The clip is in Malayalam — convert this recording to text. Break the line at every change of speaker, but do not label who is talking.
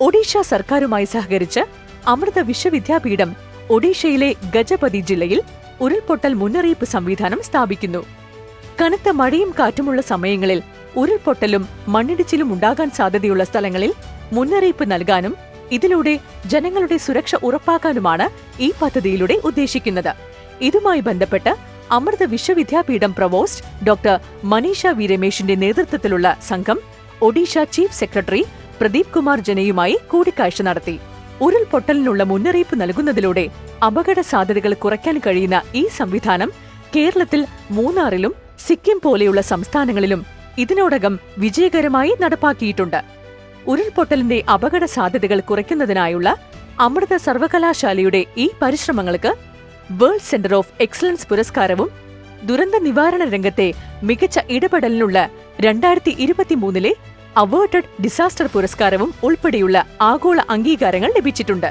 ഒഡീഷ സർക്കാരുമായി സഹകരിച്ച് അമൃത വിശ്വവിദ്യാപീഠം ഒഡീഷയിലെ ഗജപതി ജില്ലയിൽ ഉരുൾപൊട്ടൽ മുന്നറിയിപ്പ് സംവിധാനം സ്ഥാപിക്കുന്നു. കനത്ത മഴയും കാറ്റുമുള്ള സമയങ്ങളിൽ ഉരുൾപൊട്ടലും മണ്ണിടിച്ചിലും ഉണ്ടാകാൻ സാധ്യതയുള്ള സ്ഥലങ്ങളിൽ മുന്നറിയിപ്പ് നൽകാനും ഇതിലൂടെ ജനങ്ങളുടെ സുരക്ഷ ഉറപ്പാക്കാനുമാണ് ഈ പദ്ധതിയിലൂടെ ഉദ്ദേശിക്കുന്നത്. ഇതുമായി ബന്ധപ്പെട്ട് Amrita Vishwa Vidyapeetham provost doctor Maneesha V രമേശിന്റെ നേതൃത്വത്തിലുള്ള സംഘം ഒഡീഷ ചീഫ് സെക്രട്ടറി പ്രദീപ് കുമാർ ജനയുമായി കൂടിക്കാഴ്ച നടത്തി. ഉരുൾപൊട്ടലിനുള്ള മുന്നറിയിപ്പ് നൽകുന്നതിലൂടെ അപകട സാധ്യതകൾ കുറയ്ക്കാൻ കഴിയുന്ന ഈ സംവിധാനം കേരളത്തിൽ മൂന്നാറിലും സിക്കിം പോലെയുള്ള സംസ്ഥാനങ്ങളിലും ഇതിനോടകം വിജയകരമായി നടപ്പാക്കിയിട്ടുണ്ട്. ഉരുൾപൊട്ടലിന്റെ അപകട സാധ്യതകൾ കുറയ്ക്കുന്നതിനായുള്ള അമൃത സർവകലാശാലയുടെ ഈ പരിശ്രമങ്ങൾക്ക് വേൾഡ് സെന്റർ ഓഫ് എക്സലൻസ് പുരസ്കാരവും ദുരന്ത നിവാരണ രംഗത്തെ മികച്ച ഇടപെടലിനുള്ള രണ്ടായിരത്തി ഇരുപത്തിമൂന്നിലെ അവേർട്ടഡ് ഡിസാസ്റ്റർ പുരസ്കാരവും ഉൾപ്പെടെയുള്ള ആഗോള അംഗീകാരങ്ങൾ ലഭിച്ചിട്ടുണ്ട്.